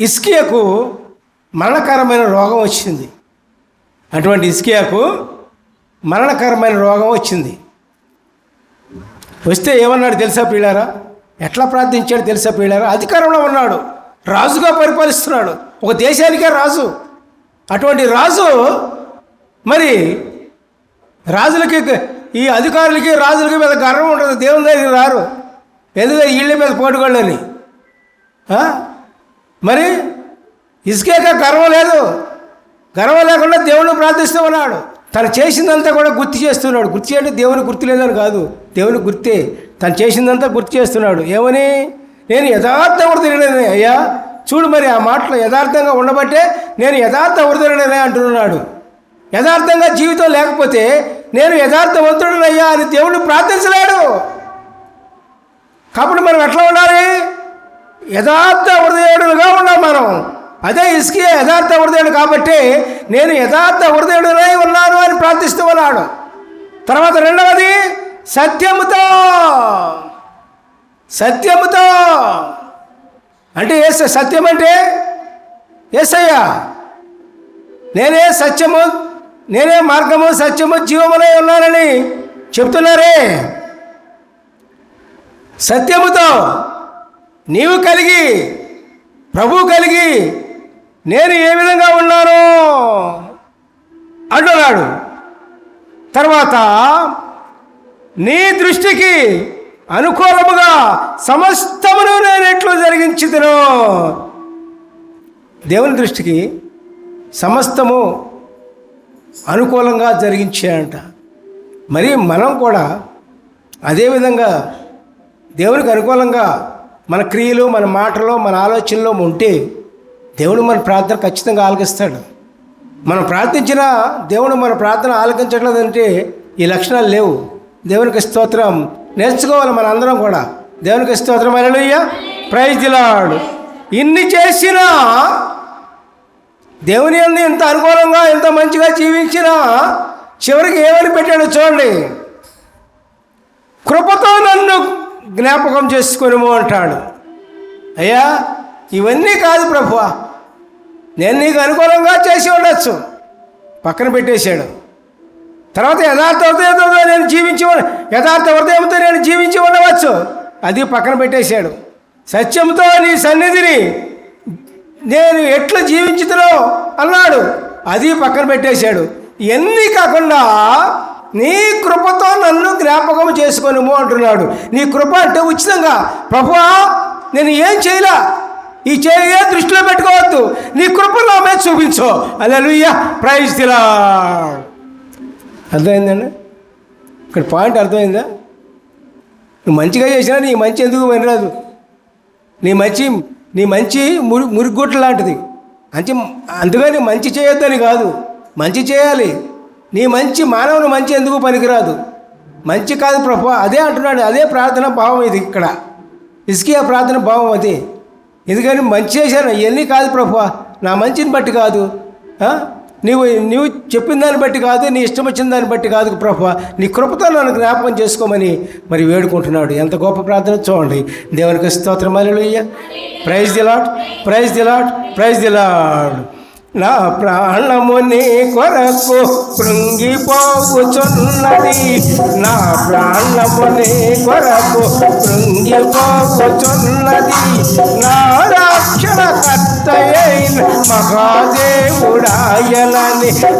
ఇస్కియాకు మరణకరమైన రోగం వచ్చింది. అటువంటి ఇస్కియాకు మరణకరమైన రోగం వచ్చింది. వస్తే ఏమన్నాడు తెలుసా పీళ్ళారా ఎట్లా ప్రార్థించాడు తెలుసా పీడారా అధికారంలో ఉన్నాడు. రాజుగా పరిపాలిస్తున్నాడు. ఒక దేశానికే రాజు. అటువంటి రాజు మరి రాజులకి ఈ అధికారులకి రాజులకి మీద గర్వం ఉంటుంది. దేవుని దగ్గరికి రారు. ఎందుకంటే ఇళ్ళ మీద పోటుకోళ్ళని మరి ఇసుకేక గర్వం లేదు. గర్వం లేకుండా దేవుని ప్రార్థిస్తూ ఉన్నాడు. తను చేసిందంతా కూడా గుర్తు చేస్తున్నాడు. గుర్తు చేయండి దేవుని గుర్తు లేదని కాదు. దేవుని గుర్తే తను చేసిందంతా గుర్తు చేస్తున్నాడు. ఏమని? నేను యథార్థ వృధుడనే అయ్యా చూడు మరి ఆ మాటలు యథార్థంగా ఉండబట్టే నేను యథార్థ వృధుడనే అంటున్నాడు. యథార్థంగా జీవితం లేకపోతే నేను యథార్థవంతుడనయ్యా అని దేవుడు ప్రార్థించలేడు. కాబట్టి మనం ఎట్లా ఉండాలి? యథార్థ హృదయుడుగా ఉన్నాం మనం. అదే ఇసుకే యథార్థ హృదయుడు కాబట్టి నేను యథార్థ హృదయుడునై ఉన్నాను అని ప్రార్థిస్తూ ఉన్నాడు. తర్వాత రెండవది సత్యముతో. సత్యముతో. అంటే ఏ సత్యం అంటే ఏసయ్యా నేనే సత్యము నేనే మార్గము సత్యము జీవమునై ఉన్నానని చెప్తున్నారే. సత్యముతో నీవు కలిగి ప్రభు కలిగి నేను ఏ విధంగా ఉన్నాను అంటున్నాడు తర్వాత నీ దృష్టికి అనుకూలముగా సమస్తమును నేను ఎట్లు జరిగించుదును. దేవుని దృష్టికి సమస్తము అనుకూలంగా జరిగించాయంట. మరి మనం కూడా అదేవిధంగా దేవునికి అనుకూలంగా మన క్రియలు మన మాటలు మన ఆలోచనలో ఉంటే దేవుడు మన ప్రార్థన ఖచ్చితంగా ఆలకిస్తాడు. మనం ప్రార్థించిన దేవుడు మన ప్రార్థన ఆలకించట్లేదంటే ఈ లక్షణాలు లేవు. దేవునికి స్తోత్రం. నేర్చుకోవాలి మన అందరం కూడా. దేవునికి స్తోత్రం. అలలుయ్య ప్రైజ్లాడు ఇన్ని చేసినా దేవుని అన్ని ఎంత అనుకూలంగా ఎంత మంచిగా జీవించినా చివరికి ఏమని పెట్టాడు చూడండి కృపతో నన్ను జ్ఞాపకం చేసుకునేమో అంటాడు. అయ్యా ఇవన్నీ కాదు ప్రభు. నేను నీకు అనుకూలంగా చేసి ఉండొచ్చు. పక్కన పెట్టేశాడు. తర్వాత యథార్థ హృదయంతో నేను జీవించి యథార్థ హృదయంతో నేను జీవించి ఉండవచ్చు. అది పక్కన పెట్టేశాడు. సత్యంతో నీ సన్నిధిని నేను ఎట్లా జీవించుతునో అన్నాడు. అది పక్కన పెట్టేశాడు. ఎన్ని కాకుండా నీ కృపతో నన్ను జ్ఞాపకం చేసుకొనుము అంటున్నాడు. నీ కృప అంటే ఉచితంగా ప్రభువా నేను ఏం చేయలా? ఈ చేయ దృష్టిలో పెట్టుకోవద్దు. నీ కృప నా మీద చూపించు అలలుయ్య ప్రైజ్ తిలా అర్థమైందండి? ఇక్కడ పాయింట్ అర్థమైందా? నువ్వు మంచిగా చేసినా నీ మంచి ఎందుకు వినరాదు? నీ మంచి నీ మంచి మురి మురిగుట్ల లాంటిది. అంటే అందుకని మంచి చేయొద్దని కాదు. మంచి చేయాలి. నీ మంచి మానవుని మంచి ఎందుకు పనికిరాదు? మంచి కాదు ప్రభు అదే అంటున్నాడు అదే ప్రార్థన భావం ఇది ఇక్కడ. ఇసుకే ఆ ప్రార్థన భావం అది. ఎందుకని మంచి చేశాను ఇవన్నీ కాదు ప్రభు నా మంచిని బట్టి కాదు. నీవు నీవు చెప్పిన దాన్ని బట్టి కాదు నీ ఇష్టం వచ్చిన దాన్ని బట్టి కాదు ప్రభు. నీ కృపతో నన్ను జ్ఞాపకం చేసుకోమని మరి వేడుకుంటున్నాడు. ఎంత గొప్ప ప్రార్థన చూడండి. దేవునికి స్తోత్రం hallelujah praise the Lord praise the Lord praise the Lord నా ప్రాణము నీ కొరకు కృంగిపోవుచున్నది. నా ప్రాణము నీ కొరకు కృంగిపోవుచున్నది. నా రక్షణ కర్తయైన మహాదేవుడాయనని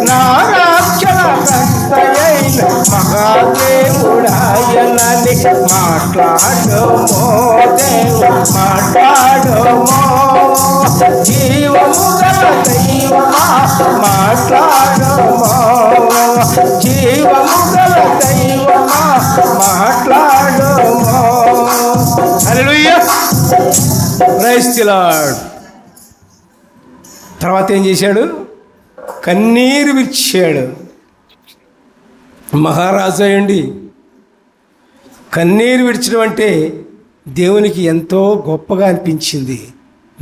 నా రక్షణ కర్తయైన మహాదేవుడాయనని మాట్లాడమో దేవు మాట్లాడమో జీవము దైవమా మాట్లాడమో జీవము గల దైవమా తర్వాత ఏం చేశాడు? కన్నీరు విచ్చాడు మహారాజా అయ్యండి కన్నీరు విడిచడం అంటే దేవునికి ఎంతో గొప్పగా అనిపించింది.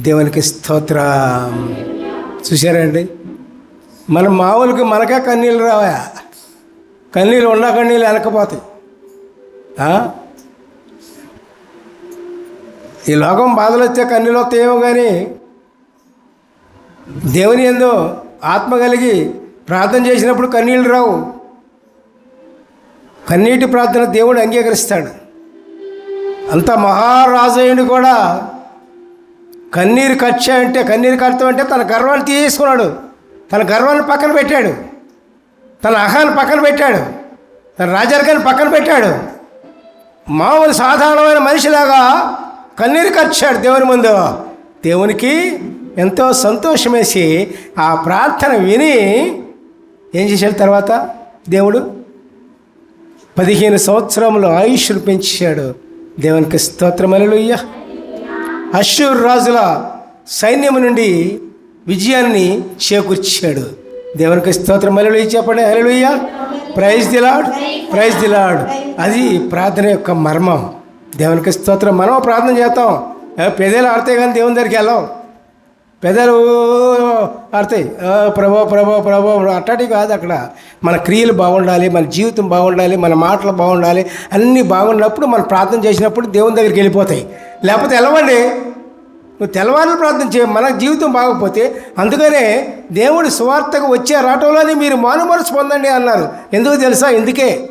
దేవునికి స్తోత్రం. చూసారండి మన మామూలుగా మనకే కన్నీళ్ళు రావా? కన్నీళ్ళు ఉన్న కన్నీళ్ళు వెనకపోతాయి. ఈ లోకం బాధలు వస్తే కన్నీళ్ళు వస్తాయేమో కానీ దేవుని ఎందో ఆత్మ కలిగి ప్రార్థన చేసినప్పుడు కన్నీళ్ళు రావు. కన్నీటి ప్రార్థన దేవుడు అంగీకరిస్తాడు. అంత మహారాజయుడు కూడా కన్నీరు ఖర్చు అంటే కన్నీరు కడతాం అంటే తన గర్వాన్ని తీసుకున్నాడు తన గర్వాన్ని పక్కన పెట్టాడు. తన అహాన్ని పక్కన పెట్టాడు. తన రాజరికాన్ని పక్కన పెట్టాడు. మామూలు సాధారణమైన మనిషిలాగా కన్నీరు ఖర్చాడు దేవుని ముందు. దేవునికి ఎంతో సంతోషమేసి ఆ ప్రార్థన విని ఏం చేశాడు తర్వాత? దేవుడు పదిహేను సంవత్సరంలో ఆయుష్ను పెంచాడు దేవునికి స్తోత్రమలలుయ్య అశ్వరు రాజుల సైన్యం నుండి విజయాన్ని చేకూర్చాడు. దేవునికి స్తోత్రం అలలుయ్య చెప్పండి alleluia praise the Lord praise the Lord అది ప్రార్థన యొక్క మర్మం. దేవునికి స్తోత్రం మనం ప్రార్థన చేస్తాం. పెదేలు ఆడతాయి కానీ దేవుని దగ్గరికి వెళ్ళాం. పెదలు ఆడతాయి. ప్రభో ప్రభో ప్రభో. అట్టాటి కాదు అక్కడ. మన క్రియలు బాగుండాలి మన జీవితం బాగుండాలి మన మాటలు బాగుండాలి అన్నీ బాగున్నప్పుడు మనం ప్రార్థన చేసినప్పుడు దేవుని దగ్గరికి వెళ్ళిపోతాయి. లేకపోతే ఎలవండి నువ్వు తెల్లవారులు ప్రార్థన చేయ మన జీవితం బాగపోతే అందుకనే దేవుడి సువార్తకు వచ్చే రావటంలోనే మీరు మానుమనసు పొందండి అన్నారు. ఎందుకు తెలుసా? ఎందుకే?